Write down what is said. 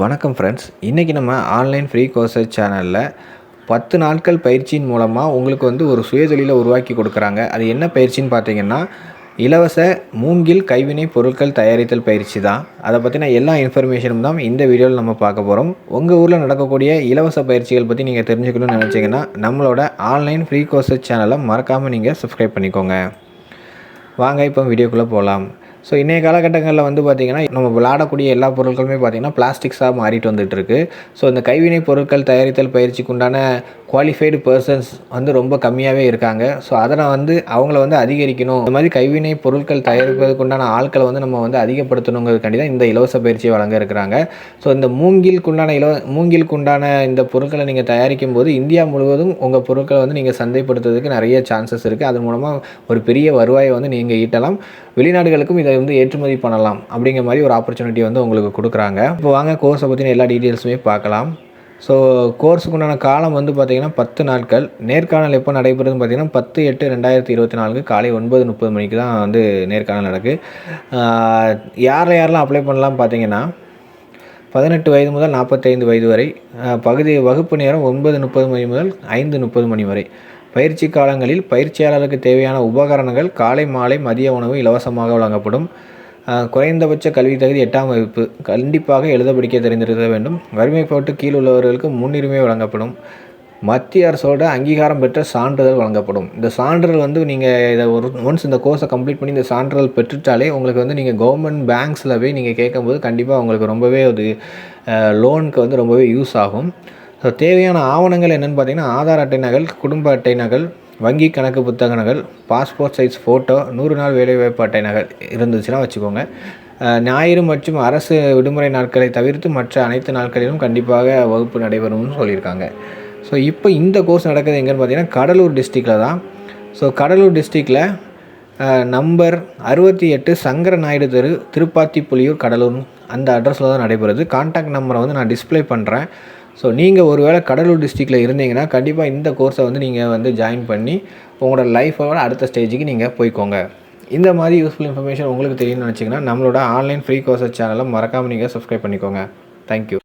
வணக்கம் ஃப்ரெண்ட்ஸ் இன்றைக்கி நம்ம ஆன்லைன் ஃப்ரீ கோர்சஸ் சேனலில் பத்து நாட்கள் பயிற்சியின் மூலமாக உங்களுக்கு வந்து ஒரு சுயதொழிலை உருவாக்கி கொடுக்குறாங்க. அது என்ன பயிற்சின்னு பார்த்தீங்கன்னா இலவச மூங்கில் கைவினை பொருட்கள் தயாரித்தல் பயிற்சி தான். அதை பற்றின எல்லா இன்ஃபர்மேஷனும் தான் இந்த வீடியோவில் நம்ம பார்க்க போகிறோம் உங்கள் ஊரில் நடக்கக்கூடிய இலவச பயிற்சிகள் பற்றி நீங்கள் தெரிஞ்சுக்கணும்னு நினச்சிங்கன்னா நம்மளோட ஆன்லைன் ஃப்ரீ கோர்சஸ் சேனலை மறக்காமல் நீங்கள் சப்ஸ்கிரைப் பண்ணிக்கோங்க. வாங்க இப்போ வீடியோக்குள்ளே போகலாம் ஸோ இன்றைய காலகட்டங்களில் வந்து பார்த்திங்கன்னா நம்ம விளாடக்கூடிய எல்லா பொருட்களுமே பார்த்திங்கன்னா பிளாஸ்டிக்ஸாக மாறிட்டு வந்துட்டுருக்கு ஸோ இந்த கைவினை பொருட்கள் தயாரித்தல் பயிற்சிக்கு உண்டான குவாலிஃபைடு பர்சன்ஸ் வந்து ரொம்ப கம்மியாகவே இருக்காங்க. ஸோ அதனை வந்து அவங்கள வந்து அதிகரிக்கணும். இந்த மாதிரி கைவினை பொருட்கள் தயாரிப்பதற்குண்டான ஆட்களை வந்து நம்ம வந்து அதிகப்படுத்தணுங்கிறதுக்காண்டி தான் இந்த இலவச பயிற்சியை வழங்க இருக்கிறாங்க. ஸோ இந்த மூங்கிலுக்குண்டான இலவ மூங்கிலுக்கு உண்டான இந்த பொருட்களை நீங்கள் தயாரிக்கும் போது இந்தியா முழுவதும் உங்கள் பொருட்களை வந்து நீங்கள் சந்தைப்படுத்துறதுக்கு நிறைய சான்சஸ் இருக்குது அது மூலமாக ஒரு பெரிய வருவாயை வந்து நீங்கள் ஈட்டலாம். வெளிநாடுகளுக்கும் இதை வந்து ஏற்றுமதி பண்ணலாம் அப்படிங்கிற மாதிரி ஒரு ஆப்பர்ச்சுனிட்டி வந்து உங்களுக்கு கொடுக்குறாங்க. இப்போ வாங்க கோர்ஸை பற்றின எல்லா டீட்டெயில்ஸுமே பார்க்கலாம். ஸோ கோர்ஸுக்கு உண்டான காலம் வந்து பார்த்திங்கன்னா பத்து நாட்கள். நேர்காணல் எப்போ நடைபெறுதுன்னு பார்த்திங்கன்னா பத்து எட்டு ரெண்டாயிரத்தி இருபத்தி நாலுக்கு காலை ஒன்பது முப்பது மணிக்கு தான் வந்து நேர்காணல் நடக்குது யாரில் யாரெல்லாம் அப்ளை பண்ணலாம் பார்த்தீங்கன்னா பதினெட்டு வயது முதல் நாற்பத்தைந்து வயது வரை பகுதி வகுப்பு நேரம் ஒன்பது முப்பது மணி முதல் ஐந்து முப்பது மணி வரை. பயிற்சி காலங்களில் பயிற்சியாளருக்கு தேவையான உபகரணங்கள் காலை மாலை மதிய உணவு இலவசமாக வழங்கப்படும். குறைந்தபட்ச கல்வி தகுதி எட்டாம் வகுப்பு. கண்டிப்பாக எழுத படிக்க தெரிந்திருக்க வேண்டும். வறுமை போட்டு கீழ் உள்ளவர்களுக்கு முன்னுரிமை வழங்கப்படும். மத்திய அரசோட அங்கீகாரம் பெற்ற சான்றிதழ் வழங்கப்படும். இந்த சான்றிதழ் வந்து நீங்கள் இதை ஒரு ஒன்ஸ் இந்த கோர்ஸை கம்ப்ளீட் பண்ணி இந்த சான்றிதழ் பெற்றுட்டாலே உங்களுக்கு வந்து நீங்கள் கவர்மெண்ட் பேங்க்ஸில் போய் நீங்கள் கேட்கும்போது கண்டிப்பாக உங்களுக்கு ரொம்பவே அது லோனுக்கு வந்து ரொம்பவே யூஸ் ஆகும். ஸோ தேவையான ஆவணங்கள் என்னென்னு பார்த்தீங்கன்னா ஆதார் அட்டை நகல் குடும்ப அட்டை நகல் வங்கி கணக்கு புத்தக நகல் பாஸ்போர்ட் சைஸ் ஃபோட்டோ நூறு நாள் வேலைவாய்ப்பு அட்டை நகல் இருந்துச்சுன்னா வச்சுக்கோங்க. ஞாயிறு மற்றும் அரசு விடுமுறை நாட்களை தவிர்த்து மற்ற அனைத்து நாட்களிலும் கண்டிப்பாக வகுப்பு நடைபெறும்னு சொல்லியிருக்காங்க. ஸோ இப்போ இந்த கோர்ஸ் நடக்கிறது எங்கேன்னு பார்த்தீங்கன்னா கடலூர் டிஸ்ட்ரிக்டில் தான். ஸோ கடலூர் டிஸ்ட்ரிக்டில் நம்பர் அறுபத்தி எட்டு சங்கர நாயுடு தெரு திருப்பாத்தி புலியூர் கடலூர் அந்த அட்ரஸில் தான் நடைபெறுது. கான்டாக்ட் நம்பரை வந்து நான் டிஸ்ப்ளே பண்ணுறேன் ஸோ நீங்கள் ஒருவேளை கடலூர் டிஸ்ட்ரிக்டில் இருந்தீங்கன்னா கண்டிப்பாக இந்த கோர்ஸை வந்து நீங்கள் வந்து ஜாயின் பண்ணி உங்களோட லைஃபோட அடுத்த ஸ்டேஜுக்கு நீங்கள் போய்க்கோங்க. இந்த மாதிரி யூஸ்ஃபுல் இன்ஃபர்மேஷன் உங்களுக்கு தெரியும்னு நினச்சிங்கன்னா நம்மளோட ஆன்லைன் ஃப்ரீ கோர்சஸ் சேனலை மறக்காமல் நீங்கள் சப்ஸ்கிரைப் பண்ணிக்கோங்க. தேங்க்யூ